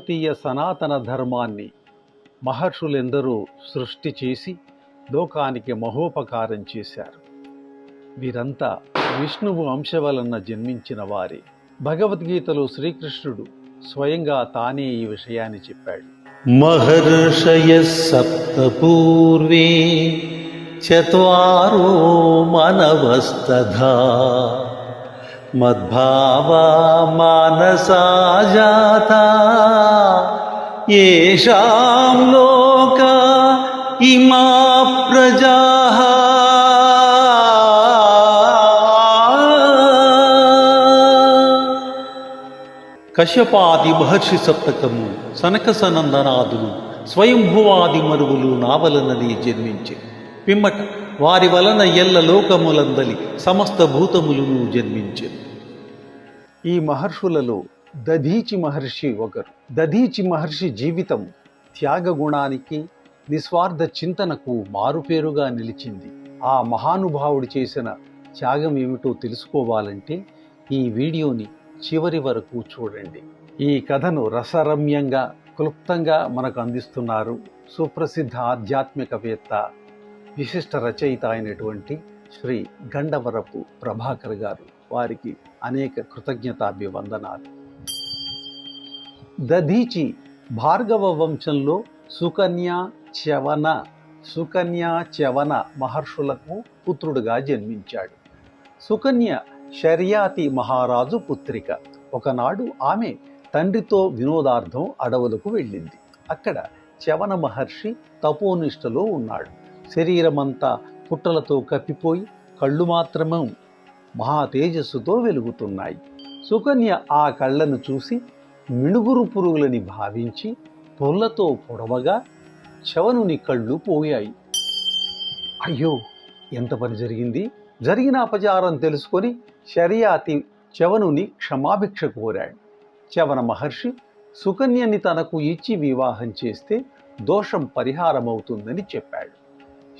భారతీయ సనాతన ధర్మాన్ని మహర్షులెందరూ సృష్టి చేసి లోకానికి మహోపకారం చేశారు. వీరంతా విష్ణువు అంశవలన జన్మించిన వారే. భగవద్గీతలో శ్రీకృష్ణుడు స్వయంగా తానే ఈ విషయాన్ని చెప్పాడు. మహర్షయ సప్తపూర్వే చత్వారో మనవస్తధా मद्भावा मानसा जाता येषां लोका इमा प्रजाः కశ్యపాది మహర్షి సప్తకము సనక సనందనాదులు స్వయంభువాది మరువులు నావలనని జన్మించి పిమ్మట. వారి వలన ఎల్ల లోకములందలి సమస్త భూతములను జన్మించింది ఈ మహర్షులలో దధీచి మహర్షి ఒకరు. దధీచి మహర్షి జీవితం త్యాగ గుణానికి నిస్వార్థ చింతనకు మారుపేరుగా నిలిచింది. ఆ మహానుభావుడు చేసిన త్యాగం ఏమిటో తెలుసుకోవాలంటే ఈ వీడియోని చివరి వరకు చూడండి. ఈ కథను రసరమ్యంగా క్లుప్తంగా మనకు అందిస్తున్నారు సుప్రసిద్ధ ఆధ్యాత్మికవేత్త విశిష్ట రచయిత అయినటువంటి శ్రీ గండవరపు ప్రభాకర్ గారు వారికి అనేక కృతజ్ఞతాభివందనాలు. దధీచి భార్గవ వంశంలో సుకన్య చవన సుకన్య చవన మహర్షులకు పుత్రుడుగా జన్మించాడు. సుకన్య షర్యాతి మహారాజు పుత్రిక. ఒకనాడు ఆమె తండ్రితో వినోదార్థం అడవులకు వెళ్ళింది. అక్కడ చవన మహర్షి తపోనిష్టలో ఉన్నాడు. శరీరమంతా పుట్టలతో కప్పిపోయి కళ్ళు మాత్రమే మహా తేజస్సుతో వెలుగుతున్నాయి. సుకన్య ఆ కళ్ళను చూసి మిణుగురు పురుగులని భావించి పొల్లతో పొడవగా చవనుని కళ్ళు పోయాయి. అయ్యో ఎంత పని జరిగింది? జరిగిన అపచారం తెలుసుకొని షరియాతి చవనుని క్షమాభిక్ష కోరాడు. చవన మహర్షి సుకన్యని తనకు ఇచ్చి వివాహం చేస్తే దోషం పరిహారమవుతుందని చెప్పాడు.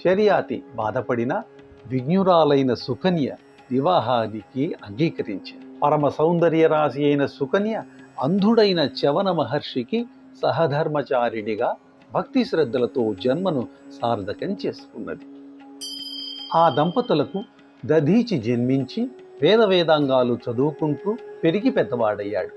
షరియాతి బాధపడిన విజ్ఞురాలైన సుకన్య వివాహానికి అంగీకరించింది పరమ సౌందర్య రాశి అయిన సుకన్య అంధుడైన చవన మహర్షికి సహధర్మచారిణిగా భక్తి శ్రద్ధలతో జన్మను సార్థకం చేసుకున్నది. ఆ దంపతులకు దధీచి జన్మించి వేద వేదాంగాలు చదువుకుంటూ పెరిగి పెద్దవాడయ్యాడు.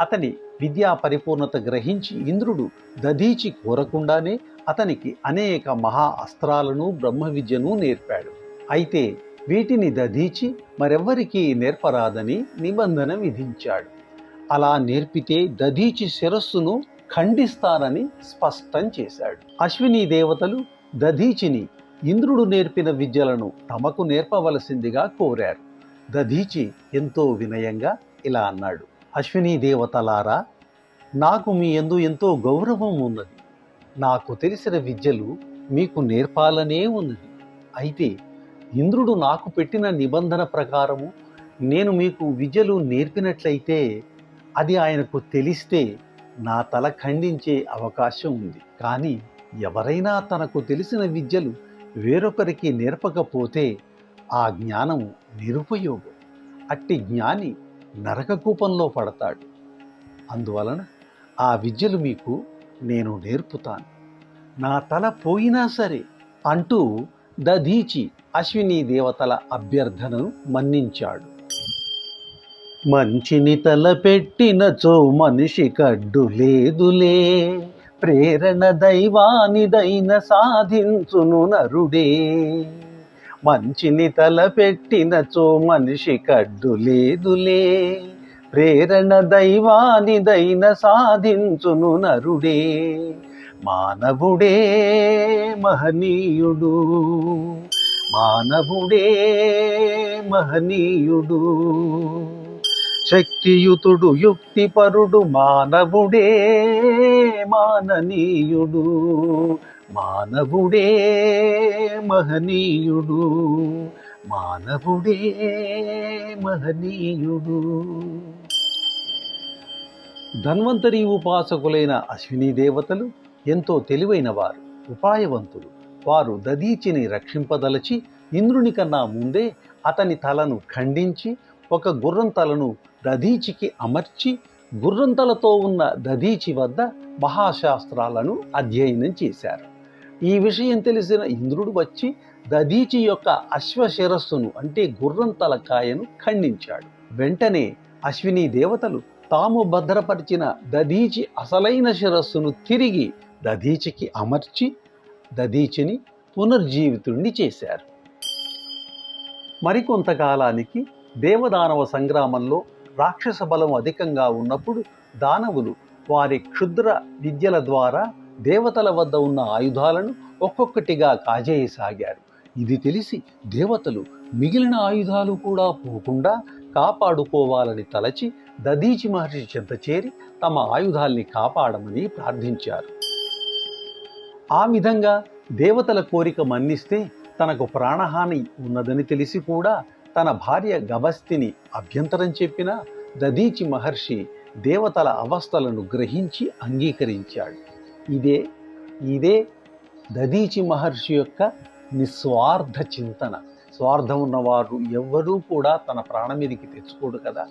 అతని విద్యా పరిపూర్ణత గ్రహించి ఇంద్రుడు దధీచి కోరకుండానే అతనికి అనేక మహా అస్త్రాలను బ్రహ్మ విద్యను నేర్పాడు. అయితే వీటిని దధీచి మరెవ్వరికీ నేర్పరాదని నిబంధన విధించాడు. అలా నేర్పితే దధీచి శిరస్సును ఖండిస్తానని స్పష్టం చేశాడు. అశ్విని దేవతలు దధీచిని ఇంద్రుడు నేర్పిన విద్యలను తమకు నేర్పవలసిందిగా కోరారు. దధీచి ఎంతో వినయంగా ఇలా అన్నాడు. అశ్విని దేవతలారా నాకు మీ ఎందు ఎంతో గౌరవం ఉన్నది. నాకు తెలిసిన విద్యలు మీకు నేర్పాలనే ఉన్నది. అయితే ఇంద్రుడు నాకు పెట్టిన నిబంధన ప్రకారము నేను మీకు విద్యలు నేర్పినట్లయితే అది ఆయనకు తెలిస్తే నా తల ఖండించే అవకాశం ఉంది. కానీ ఎవరైనా తనకు తెలిసిన విద్యలు వేరొకరికి నేర్పకపోతే ఆ జ్ఞానం నిరుపయోగం. అట్టి జ్ఞాని నరక కూపంలో పడతాడు. అందువలన ఆ విద్యలు మీకు నేను నేర్పుతాను. నా తల పోయినా సరే అంటూ దధీచి అశ్విని దేవతల అభ్యర్థనను మన్నించాడు. మంచిని తలపెట్టినచో మనిషి కడ్డు లేదులే. ప్రేరణ దైవానిదైన సాధించును నరుడే. మంచిని తలపెట్టినచో మనిషి కడ్డు లేదులే. ప్రేరణ దైవానిదైన సాధించును నరుడే. మానవుడే మహనీయుడు. మానవుడే మహనీయుడు. శక్తియుతుడు యుక్తిపరుడు మానవుడే మాననీయుడు. మానవుడే మహనీయుడు మానవుడే మహనీయుడు. ధన్వంతరి ఉపాసకులైన అశ్విని దేవతలు ఎంతో తెలివైన వారు ఉపాయవంతులు. వారు దదీచిని రక్షింపదలచి ఇంద్రుని కన్నా ముందే అతని తలను ఖండించి ఒక గుర్రం తలను దధీచికి అమర్చి గుర్రంతలతో ఉన్న దధీచి వద్ద మహాశాస్త్రాలను అధ్యయనం చేశారు. ఈ విషయం తెలిసిన ఇంద్రుడు వచ్చి దదీచి యొక్క అశ్వశిరస్సును అంటే గుర్రం తలకాయను ఖండించాడు. వెంటనే అశ్విని దేవతలు తాము భద్రపరిచిన దదీచి అసలైన శిరస్సును తిరిగి దదీచికి అమర్చి దదీచిని పునర్జీవితుణ్ణి చేశారు. మరికొంతకాలానికి దేవదానవ సంగ్రామంలో రాక్షస బలం అధికంగా ఉన్నప్పుడు దానవులు వారి క్షుద్ర విద్యల ద్వారా దేవతల వద్ద ఉన్న ఆయుధాలను ఒక్కొక్కటిగా కాజేయసాగారు. ఇది తెలిసి దేవతలు మిగిలిన ఆయుధాలు కూడా పోకుండా కాపాడుకోవాలని తలచి దదీచి మహర్షి చెంత చేరి తమ ఆయుధాల్ని కాపాడమని ప్రార్థించారు. ఆ విధంగా దేవతల కోరిక మన్నిస్తే తనకు ప్రాణహాని ఉన్నదని తెలిసి కూడా తన భార్య గభస్తిని అభ్యంతరం చెప్పిన దదీచి మహర్షి దేవతల అవస్థలను గ్రహించి అంగీకరించాడు. ఇదే ఇదే దదీచి మహర్షి యొక్క నిస్వార్థ చింతన. స్వార్థం ఉన్నవారు ఎవ్వరూ కూడా తన ప్రాణం మీదకి తెచ్చుకోడు కదా.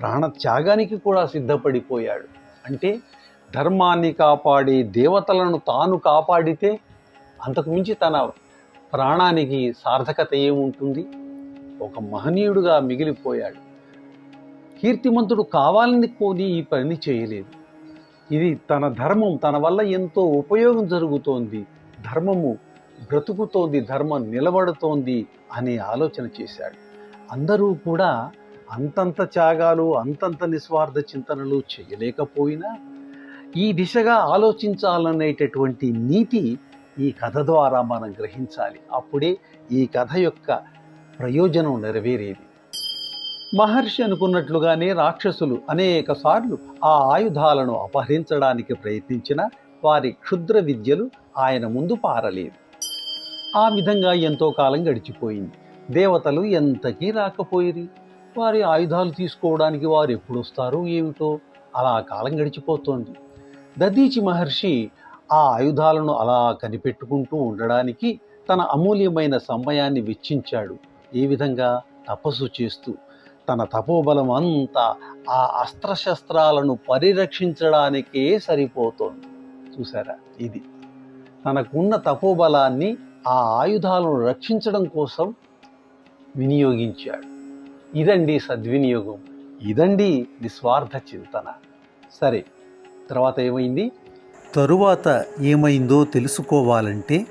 ప్రాణ త్యాగానికి కూడా సిద్ధపడిపోయాడు. అంటే ధర్మాన్ని కాపాడి దేవతలను తాను కాపాడితే అంతకు మించి తన ప్రాణానికి సార్థకత ఏముంటుంది? ఒక మహనీయుడుగా మిగిలిపోయాడు. కీర్తిమంతుడు కావాలని కోని ఈ పని చేయలేదు. ఇది తన ధర్మం తన వల్ల ఎంతో ఉపయోగం జరుగుతోంది ధర్మము బ్రతుకుతోంది ధర్మం నిలబడుతోంది అనే ఆలోచన చేశాడు. అందరూ కూడా అంతంత త్యాగాలు అంతంత నిస్వార్థ చింతనలు చేయలేకపోయినా ఈ దిశగా ఆలోచించాలనేటటువంటి నీతి ఈ కథ ద్వారా మనం గ్రహించాలి. అప్పుడే ఈ కథ యొక్క ప్రయోజనం నెరవేరేది. మహర్షి అనుకున్నట్లుగానే రాక్షసులు అనేక సార్లు ఆ ఆయుధాలను అపహరించడానికి ప్రయత్నించిన వారి క్షుద్ర విద్యలు ఆయన ముందు పారలేదు. ఆ విధంగా ఎంతో కాలం గడిచిపోయింది. దేవతలు ఎంతకీ రాకపోయిరి? వారి ఆయుధాలు తీసుకోవడానికి వారు ఎప్పుడు వస్తారో ఏమిటో? అలా కాలం గడిచిపోతోంది. దదీచి మహర్షి ఆ ఆయుధాలను అలా కనిపెట్టుకుంటూ ఉండడానికి తన అమూల్యమైన సమయాన్ని వెచ్చించాడు. ఏ విధంగా తపస్సు చేస్తూ తన తపోబలం అంతా ఆ అస్త్రశస్త్రాలను పరిరక్షించడానికే సరిపోతోంది. చూసారా ఇది. తనకున్న తపోబలాన్ని ఆ ఆయుధాలను రక్షించడం కోసం వినియోగించాడు. ఇదండి సద్వినియోగం. ఇదండి నిస్వార్థ చింతన. సరే తర్వాత ఏమైంది? తరువాత ఏమైందో తెలుసుకోవాలంటే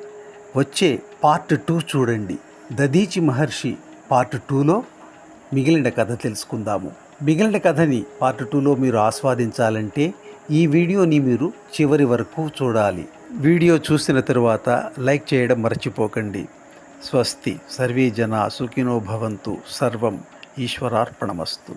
వచ్చే పార్ట్ టూ చూడండి. దదీచి మహర్షి పార్ట్ టూలో మిగిలిన కథ తెలుసుకుందాము. మిగిలిన కథని పార్ట్ టూలో మీరు ఆస్వాదించాలంటే ఈ వీడియోని మీరు చివరి వరకు చూడాలి. వీడియో చూసిన తరువాత లైక్ చేయడం మర్చిపోకండి. స్వస్తి. సర్వే జన సుఖినో భవంతు. సర్వం ఈశ్వరార్పణమస్తు.